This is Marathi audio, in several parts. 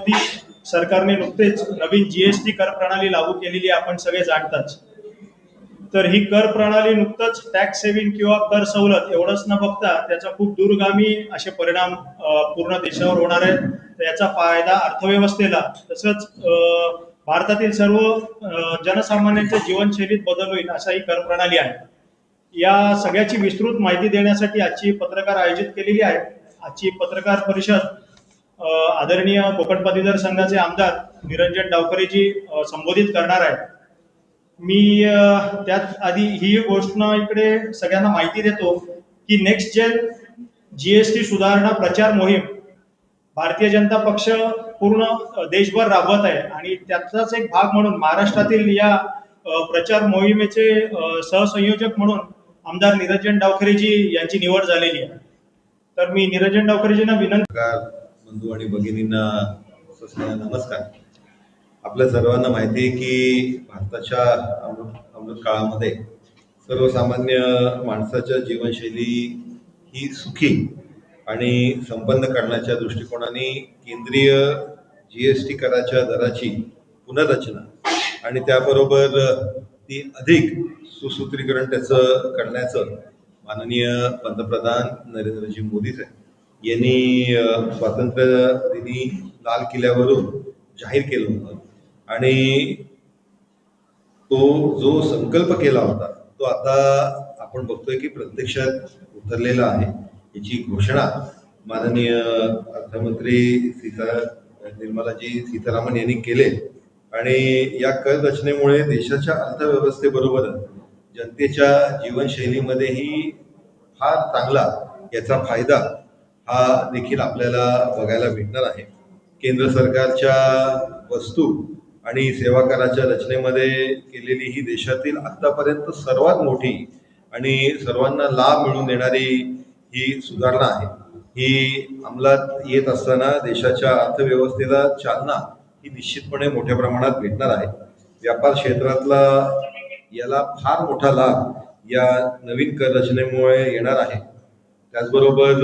मोदी सरकारने नुकतेच नवीन जीएसटी कर प्रणाली लागू केलेली आपण सगळे जाणताच तर ही कर प्रणाली नुकतंच टॅक्स सेव्हिंग किंवा कर सवलत एवढंच न बघता त्याचा खूप दूरगामी असे परिणाम पूर्ण देशावर होणार आहेत. तर याचा फायदा अर्थव्यवस्थेला तसंच भारतातील सर्व जनसामान्यांच्या जीवनशैलीत बदल होईल असा ही कर प्रणाली आहे. या सगळ्याची विस्तृत माहिती देण्यासाठी आजची पत्रकार आयोजित केलेली आहे. आजची पत्रकार परिषद आदरणीय कोकण पदवीधर संघाचे आमदार निरंजन डावकरेजी संबोधित करणार आहेत. मी त्यात आधी ही गोष्ट इकडे सगळ्यांना माहिती देतो की नेक्स्ट जेन जीएसटी सुधारणा प्रचार मोहीम भारतीय जनता पक्ष पूर्ण देशभर राबवत आहे आणि त्याचाच एक भाग म्हणून महाराष्ट्रातील या प्रचार मोहिमेचे सहसंयोजक म्हणून आमदार निरंजन डावखरेजी यांची निवड झालेली आहे. तर मी निरंजन डावखरेजींना विनंती बंधू आणि भगिनींना नमस्कार. आपल्या सर्वांना माहिती आहे की भारताच्या अमृत काळामध्ये सर्वसामान्य माणसाच्या जीवनशैली ही सुखी आणि संपन्न करण्याच्या दृष्टिकोनाने केंद्रीय जी एस टी कराच्या दराची पुनर्रचना आणि त्याबरोबर ती अधिक सुसूत्रीकरण त्याचं करण्याचं माननीय पंतप्रधान नरेंद्रजी मोदीच आहे. यांनी स्वातंत्र्य दिनी लाल किल्ल्यावरून जाहीर केलं होतं. आणि तो जो संकल्प केला होता तो आता आपण बघतोय की प्रत्यक्षात उतरलेला आहे. याची घोषणा माननीय अर्थमंत्री सीता निर्मलाजी सीतारामन यांनी केले. आणि या कर रचनेमुळे देशाच्या अर्थव्यवस्थेबरोबर जनतेच्या जीवनशैलीमध्येही फार चांगला याचा फायदा हा देखील आपल्याला बघायला भेटणार आहे. केंद्र सरकारच्या वस्तू आणि सेवा कराच्या रचनेमध्ये केलेली ही देशातील आत्तापर्यंत सर्वात मोठी आणि सर्वांना लाभ मिळून देणारी ही सुधारणा आहे. ही अंमलात येत असताना देशाच्या अर्थव्यवस्थेला चालना ही निश्चितपणे मोठ्या प्रमाणात भेटणार आहे. व्यापार क्षेत्रातला याला फार मोठा लाभ या नवीन कर रचनेमुळे येणार आहे. त्याचबरोबर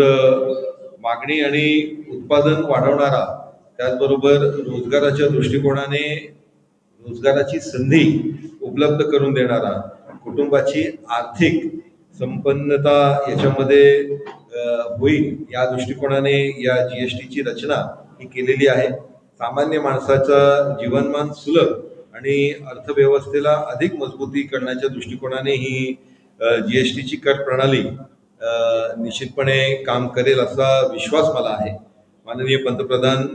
मागणी आणि उत्पादन वाढवणारा त्याचबरोबर रोजगाराच्या दृष्टिकोनाने रोजगाराची संधी उपलब्ध करून देणारा कुटुंबाची आर्थिक संपन्नता याच्यामध्ये होईल या दृष्टिकोनाने या जी एस टीची रचना ही केलेली आहे. सामान्य माणसाचं जीवनमान सुलभ आणि अर्थव्यवस्थेला अधिक मजबूती करण्याच्या दृष्टिकोनाने ही जी एस टीची कर प्रणाली निश्चितपणे काम करेल असा विश्वास मला आहे. माननीय पंतप्रधान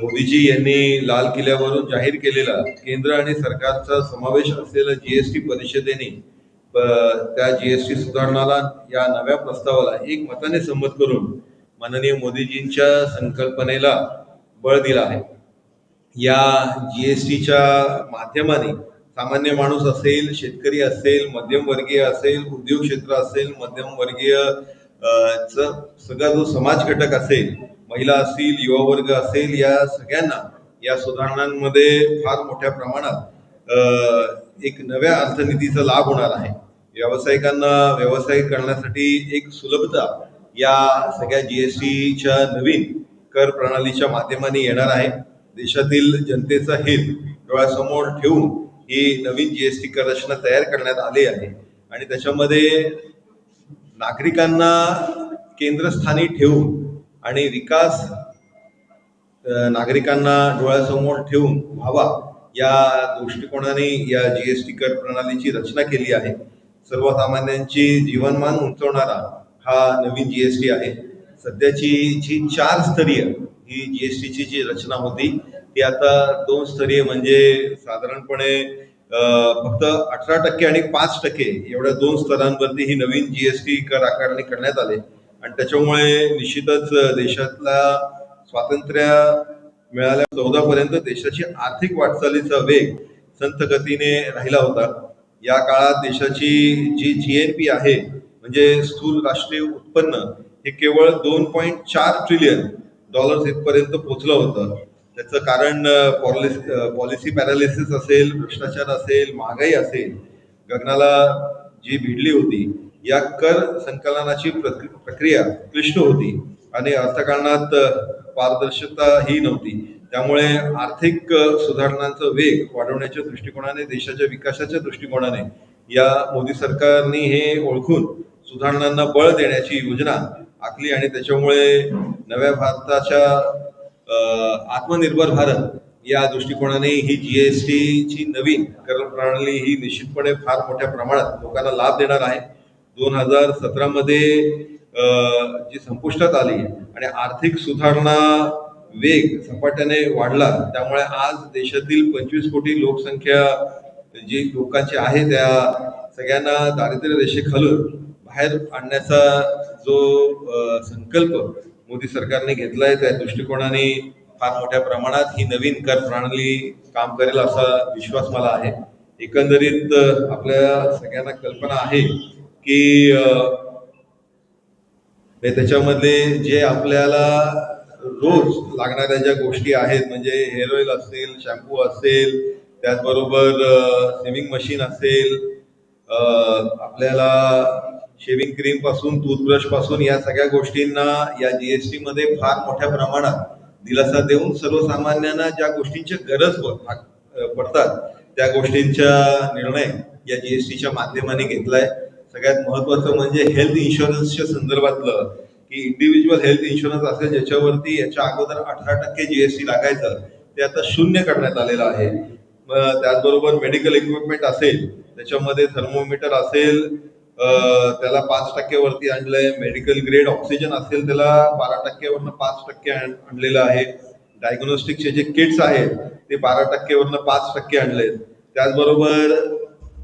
मोदीजी यांनी लाल किल्ल्यावरून जाहीर केलेला केंद्र आणि सरकारचा समावेश असलेल्या टी परिषदेने त्या जी एस टी सुधारणाला या नव्या प्रस्तावाला एक मताने संमत करून माननीय मोदीजींच्या संकल्पनेला बळ दिला आहे. या जी एस टीच्या माध्यमाने सामान्य माणूस असेल शेतकरी असेल मध्यमवर्गीय असेल उद्योग क्षेत्र असेल मध्यमवर्गीय सगळा जो समाज घटक असेल महिला असतील युवा वर्ग असेल या सगळ्यांना या सुधारणांमध्ये फार मोठ्या प्रमाणात एक नव्या अर्थनीतीचा लाभ होणार आहे. व्यावसायिकांना व्यवसाय करण्यासाठी एक सुलभता या सगळ्या जी एस टीच्या नवीन कर प्रणालीच्या माध्यमाने येणार आहे. देशातील जनतेचा हित डोळ्यासमोर ठेवून ही नवीन जीएसटी कर रचना तयार करण्यात आली आहे. आणि त्याच्यामध्ये नागरिकांना केंद्रस्थानी ठेवून आणि विकास नागरिकांना डोळ्यासमोर ठेवून व्हावा या दृष्टिकोनाने या जीएसटी कर प्रणालीची रचना केली आहे. सर्वसामान्यांची जीवनमान उंचवणारा हा नवीन जी एस टी आहे. सध्याची जी चार स्तरीय ही जीएसटीची जी रचना होती ती आता दोन स्तरीय म्हणजे साधारणपणे फक्त अठरा टक्के आणि पाच टक्के एवढ्या दोन स्तरांवरती ही नवीन जीएसटी कर आकारणी करण्यात आले. आणि त्याच्यामुळे निश्चितच देशातला स्वातंत्र्य मिळाल्या चौदा पर्यंत देशाची आर्थिक वाटचालीचा वेग संत गतीने राहिला होता. या काळात देशाची जी जी एन पी आहे म्हणजे स्थूल राष्ट्रीय उत्पन्न हे केवळ दोन पॉईंट चार ट्रिलियन डॉलर्स इथपर्यंत पोचलं होतं. त्याचं कारण पॉलिसी पॉलिसी पॅरालिसिस असेल भ्रष्टाचार असेल महागाई असेल गगनाला जी भिडली होती या कर संकलनाची प्रक्रिया क्लिष्ट होती आणि अर्थकारणात पारदर्शकता ही नव्हती. त्यामुळे आर्थिक सुधारणांचा वेग वाढवण्याच्या दृष्टिकोनाने देशाच्या विकासाच्या दृष्टिकोनाने या मोदी सरकारने हे ओळखून सुधारणांना बळ देण्याची योजना आखली आणि त्याच्यामुळे नव्या भारताच्या आत्मनिर्भर भारत या दृष्टिकोनाने ही जीएसटीची नवीन कर प्रणाली ही निश्चितपणे फार मोठ्या प्रमाणात लोकांना लाभ देणार आहे. दोन हजार सतरामध्ये जी संपुष्टात आली आणि आर्थिक सुधारणा वेग झपाट्याने वाढला त्यामुळे आज देशातील पंचवीस कोटी लोकसंख्या जी लोकांची आहे त्या सगळ्यांना दारिद्र्य रेषेखालून बाहेर आणण्याचा जो संकल्प मोदी सरकारने घेतलाय त्या दृष्टिकोनाने फार मोठ्या प्रमाणात. ही नवीन कर प्रणाली काम करेल असा विश्वास मला आहे. एकंदरीत आपल्या सगळ्यांना कल्पना आहे की त्याच्यामध्ये जे आपल्याला रोज लागणाऱ्या ज्या गोष्टी आहेत म्हणजे हेअर ऑइल असेल शॅम्पू असेल त्याचबरोबर सेविंग मशीन असेल आपल्याला शेविंग क्रीमपासून टूथब्रशपासून या सगळ्या गोष्टींना या जीएसटी मध्ये फार मोठ्या प्रमाणात दिलासा देऊन सर्वसामान्यांना ज्या गोष्टींची गरज पडतात त्या गोष्टींचा निर्णय या जीएसटीच्या माध्यमाने घेतलाय. सगळ्यात महत्वाचं म्हणजे हेल्थ इन्शुरन्सच्या संदर्भातलं की इंडिव्हिज्युअल हेल्थ इन्शुरन्स असेल ज्याच्यावरती याच्या अगोदर अठरा टक्के जीएसटी लागायचं ते आता शून्य करण्यात आलेलं आहे. त्याचबरोबर मेडिकल इक्विपमेंट असेल त्याच्यामध्ये थर्मोमीटर असेल त्याला पाच टक्क्यावरती आणलंय मेडिकल ग्रेड ऑक्सिजन असेल त्याला बारा टक्क्यावरनं पाच टक्के आणलेलं आहे. डायग्नोस्टिकचे जे किट्स आहेत ते बारा टक्केवरनं पाच टक्के आणलेत. त्याचबरोबर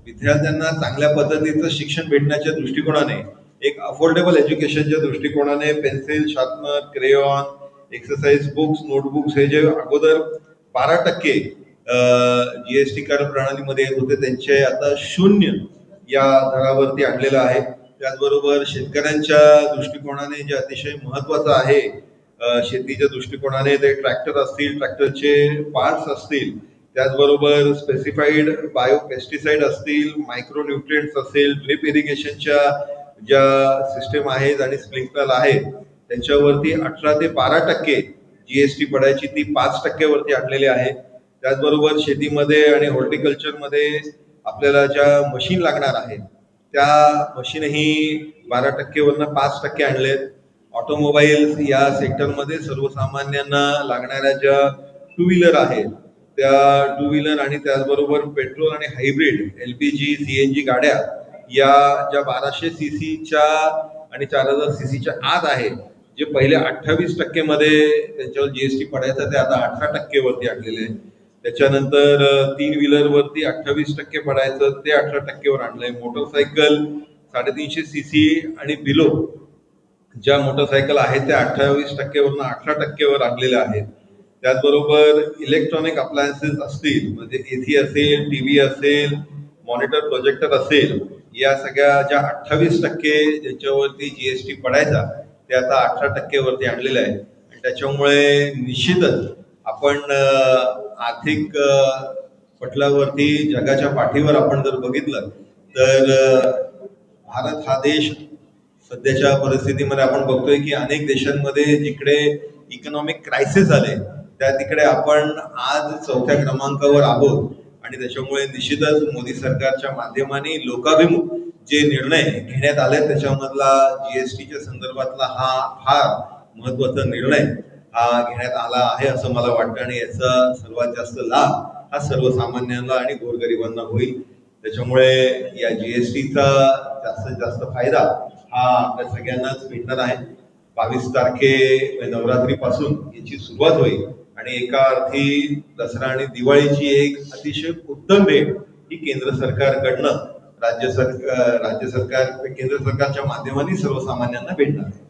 विद्यार्थ्यांना चांगल्या पद्धतीचं शिक्षण भेटण्याच्या दृष्टिकोनाने एक अफोर्डेबल एज्युकेशनच्या दृष्टिकोनाने pencil sharpener crayon exercise books notebooks हे जे अगोदर बारा टक्के जीएसटी कर प्रणालीमध्ये येत होते. त्यांचे आता शून्य या दरावरती आणलेलं आहे. त्याचबरोबर शेतकऱ्यांच्या दृष्टिकोनाने जे अतिशय महत्वाचं आहे शेतीच्या दृष्टिकोनाने ते ट्रॅक्टर असतील ट्रॅक्टरचे पार्ट्स असतील त्याचबरोबर स्पेसिफाईड बायो पेस्टिसाइड असतील मायक्रो न्यूट्रिएंट्स असेल ड्रिप इरिगेशनच्या ज्या सिस्टम आहेत आणि स्प्रिंकलर आहेत त्यांच्यावरती अठरा ते बारा टक्के जी एस टी पडायची ती पाच टक्क्यावरती आणलेली आहे. त्याचबरोबर शेतीमध्ये आणि हॉर्टिकल्चरमध्ये आपल्याला ज्या मशीन लागणार आहेत त्या मशीनही बारा टक्केवरनं पाच टक्के आणलेत. ऑटोमोबाईल्स या सेक्टरमध्ये सर्वसामान्यांना लागणाऱ्या ज्या टू व्हीलर आहेत त्या टू व्हीलर आणि त्याचबरोबर पेट्रोल आणि hybrid L P G C N G गाड्या या ज्या बाराशे सी सीच्या आणि चार हजार सी सीच्या आत आहेत जे पहिले अठ्ठावीस टक्केमध्ये त्यांच्यावर जीएसटी पडायचं ते आता अठरा टक्केवरती आणलेले आहे त्याच्यानंतर तीन व्हीलर वरती अठ्ठावीस टक्के पडायचं ते अठरा टक्केवर आणलंय. मोटरसायकल साडेतीनशे सी सी आणि बिलो ज्या मोटरसायकल आहेत त्या अठ्ठावीस टक्केवरनं अठरा टक्केवर आणलेल्या आहेत. त्याचबरोबर इलेक्ट्रॉनिक अप्लायन्सेस असतील म्हणजे एसी असेल टीव्ही असेल मॉनिटर प्रोजेक्टर असेल या सगळ्या ज्या अठ्ठावीस टक्के ज्याच्यावरती जीएसटी पडायचा ते आता अठरा टक्केवरती आणलेलं आहे आणि त्याच्यामुळे निश्चितच आपण आर्थिक पटलावरती जगाच्या पाठीवर आपण जर बघितलं तर भारत हा देश सध्याच्या परिस्थितीमध्ये आपण बघतोय की अनेक देशांमध्ये जिकडे इकॉनॉमिक क्रायसिस आले त्या तिकडे आपण आज चौथ्या क्रमांकावर आहोत. आणि त्याच्यामुळे निश्चितच मोदी सरकारच्या माध्यमाने लोकाभिमुख जे निर्णय घेण्यात आले त्याच्यामधला जीएसटीच्या संदर्भातला हा फार महत्त्वाचा निर्णय हा घेण्यात आला आहे असं मला वाटतं आणि याचा सर्वात जास्त लाभ हा सर्वसामान्यांना आणि गोरगरिबांना होईल. त्याच्यामुळे या जीएसटीचा जास्तीत जास्त फायदा हा आपल्या सगळ्यांनाच भेटणार आहे. बावीस तारखे नवरात्रीपासून याची सुरुवात होईल आणि एका अर्थी दसरा आणि दिवाळीची एक अतिशय उत्तम भेट ही केंद्र सरकारकडनं राज्य सरकार राज्य सरकार केंद्र सरकारच्या माध्यमाने सर्वसामान्यांना भेटणार आहे.